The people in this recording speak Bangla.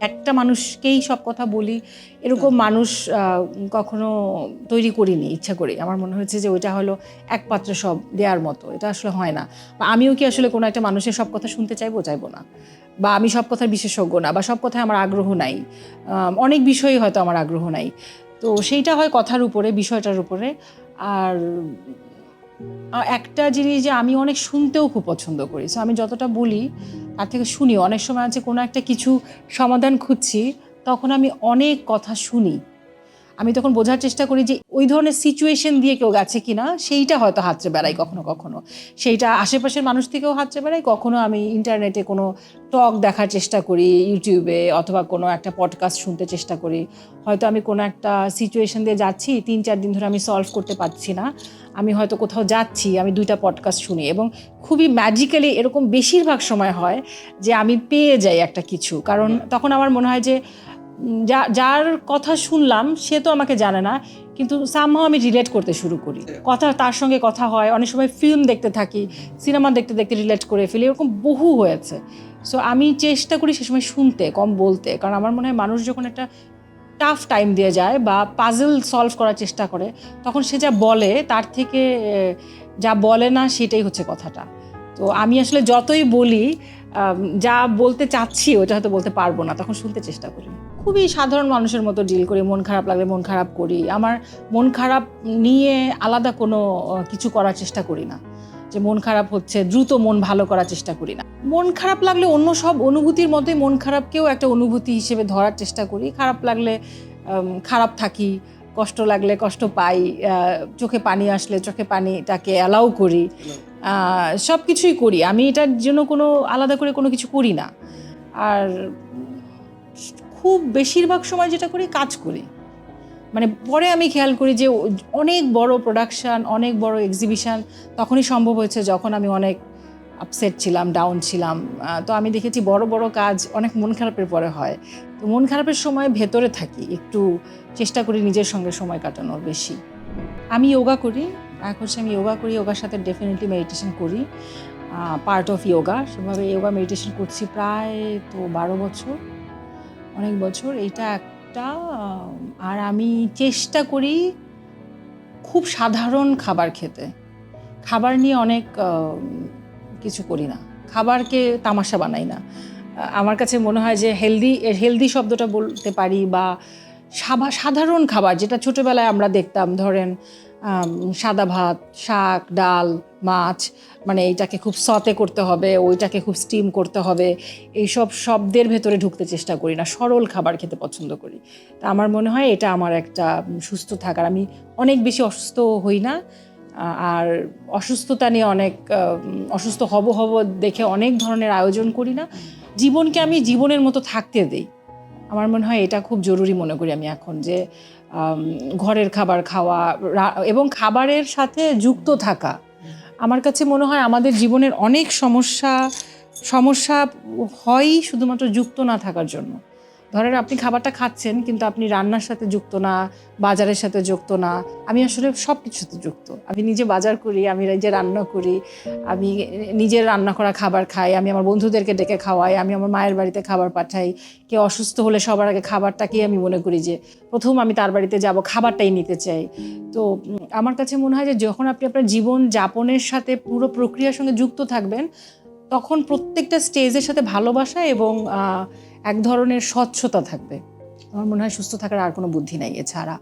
একটা মানুষকেই সব কথা বলি এরকম মানুষ কখনো তৈরি করিনি ইচ্ছা করে। আমার মনে হয়েছে যে ওইটা হলো একপাত্র সব দেওয়ার মতো এটা আসলে হয় না। বা আমিও কি আসলে কোনো একটা মানুষের সব কথা শুনতে চাইব চাইব না। বা আমি সব কথার বিশেষজ্ঞ না বা সব কথায় আমার আগ্রহ নাই। অনেক বিষয়েই হয়তো আমার আগ্রহ নাই। তো সেইটা হয় কথার উপরে বিষয়টার উপরে। আর একটা জিনিস যে আমি অনেক শুনতেও খুব পছন্দ করি। সো আমি যতটা বলি, তার থেকে শুনি। অনেক সময় আছে কোনো একটা কিছু সমাধান খুঁজছি, তখন আমি অনেক কথা শুনি। আমি তখন বোঝার চেষ্টা করি যে ওই ধরনের সিচুয়েশন দিয়ে কেউ গেছে কিনা সেইটা হয়তো হাতড়ে বেড়াই কখনো কখনো। সেইটা আশেপাশের মানুষ থেকেও হাতড়ে বেড়াই কখনো আমি ইন্টারনেটে কোনো টক দেখার চেষ্টা করি ইউটিউবে অথবা কোনো একটা পডকাস্ট শুনতে চেষ্টা করি। হয়তো আমি কোনো একটা সিচুয়েশন দিয়ে যাচ্ছি তিন চার দিন ধরে আমি সলভ করতে পারছি না। আমি হয়তো কোথাও যাচ্ছি আমি দুইটা পডকাস্ট শুনি এবং খুবই ম্যাজিক্যালি এরকম বেশিরভাগ সময় হয় যে আমি পেয়ে যাই একটা কিছু। কারণ তখন আমার মনে হয় যে যা যার কথা শুনলাম সে তো আমাকে জানে না কিন্তু সামহাও আমি রিলেট করতে শুরু করি। কথা তার সঙ্গে কথা হয় অনেক সময় ফিল্ম দেখতে থাকি সিনেমা দেখতে দেখতে রিলেট করে ফেলি এরকম বহু হয়েছে। সো আমি চেষ্টা করি সে সময় শুনতে কম বলতে কারণ আমার মনে হয় মানুষ যখন একটা টাফ টাইম দিয়ে যায় বা পাজল সলভ করার চেষ্টা করে তখন সে যা বলে তার থেকে যা বলে না সেটাই হচ্ছে কথাটা। তো আমি আসলে যতই বলি যা বলতে চাচ্ছি ওটা হয়তো বলতে পারব না তখন শুনতে চেষ্টা করি। খুবই সাধারণ মানুষের মতো ডিল করি, মন খারাপ লাগলে মন খারাপ করি। আমার মন খারাপ নিয়ে আলাদা কোনো কিছু করার চেষ্টা করি না। যে মন খারাপ হচ্ছে, দ্রুত মন ভালো করার চেষ্টা করি না। মন খারাপ লাগলে অন্য সব অনুভূতির মতোই মন খারাপকেও একটা অনুভূতি হিসেবে ধরার চেষ্টা করি। খারাপ লাগলে খারাপ থাকি, কষ্ট লাগলে কষ্ট পাই চোখে পানি আসলে চোখে পানিটাকে অ্যালাউ করি। সব কিছুই করি। আমি এটার জন্য কোনো আলাদা করে কোনো কিছু করি না। আর খুব বেশিরভাগ সময় যেটা করি, কাজ করি। মানে পরে আমি খেয়াল করি যে অনেক বড় প্রোডাকশান অনেক বড় এক্সিবিশন তখনই সম্ভব হয়েছে যখন আমি অনেক আপসেট ছিলাম ডাউন ছিলাম। তো আমি দেখেছি বড় বড় কাজ অনেক মন খারাপের পরে হয়। তো মন খারাপের সময় ভেতরে থাকি, একটু চেষ্টা করি নিজের সঙ্গে সময় কাটানোর বেশি। আমি যোগা করি এক হচ্ছে আমি যোগা করি যোগার সাথে ডেফিনেটলি মেডিটেশন করি। পার্ট অফ যোগা সেভাবে যোগা মেডিটেশন করছি প্রায় তো বারো বছর। অনেক বছর এইটা একটা আর আমি চেষ্টা করি খুব সাধারণ খাবার খেতে। খাবার নিয়ে অনেক কিছু করি না। খাবারকে তামাশা বানাই না। আমার কাছে মনে হয় যে হেলদি হেলদি শব্দটা বলতে পারি বা সাধারণ খাবার যেটা ছোটোবেলায় আমরা দেখতাম, ধরেন সাদা ভাত, শাক, ডাল, মাছ মানে এইটাকে খুব সতে করতে হবে, ওইটাকে খুব স্টিম করতে হবে। এইসব শব্দের ভেতরে ঢুকতে চেষ্টা করি না, সরল খাবার খেতে পছন্দ করি। তা আমার মনে হয় এটা আমার একটা সুস্থ থাকার। আমি অনেক বেশি অসুস্থ হই না আর অসুস্থতা নিয়ে অনেক অসুস্থ হব হব দেখে অনেক ধরনের আয়োজন করি না। জীবনকে আমি জীবনের মতো থাকতে দেই। আমার মনে হয় এটা খুব জরুরি মনে করি আমি এখন যে ঘরের খাবার খাওয়া এবং খাবারের সাথে যুক্ত থাকা। আমার কাছে মনে হয় আমাদের জীবনের অনেক সমস্যা সমস্যা হয়ই শুধুমাত্র যুক্ত না থাকার জন্য। ধরেন আপনি খাবারটা খাচ্ছেন, কিন্তু আপনি রান্নার সাথে যুক্ত না, বাজারের সাথে যুক্ত না, আমি আসলে সব কিছুতে যুক্ত। আমি নিজে বাজার করি, আমি নিজে রান্না করি, আমি নিজের রান্না করা খাবার খাই, আমি আমার বন্ধুদেরকে ডেকে খাওয়াই, আমি আমার মায়ের বাড়িতে খাবার পাঠাই। কেউ অসুস্থ হলে সবার আগে খাবারটাকেই আমি মনে করি যে, প্রথম আমি তার বাড়িতে যাব, খাবারটাই নিতে চাই। তো আমার কাছে মনে হয় যে, যখন আপনি আপনার জীবন যাপনের সাথে পুরো প্রক্রিয়ার সঙ্গে যুক্ত থাকবেন তখন প্রত্যেকটা স্টেজের সাথে ভালোবাসা এবং এক ধরনের স্বচ্ছতা থাকবে। আমার মনে হয় সুস্থ থাকার আর কোনো বুদ্ধি নাই এছাড়া।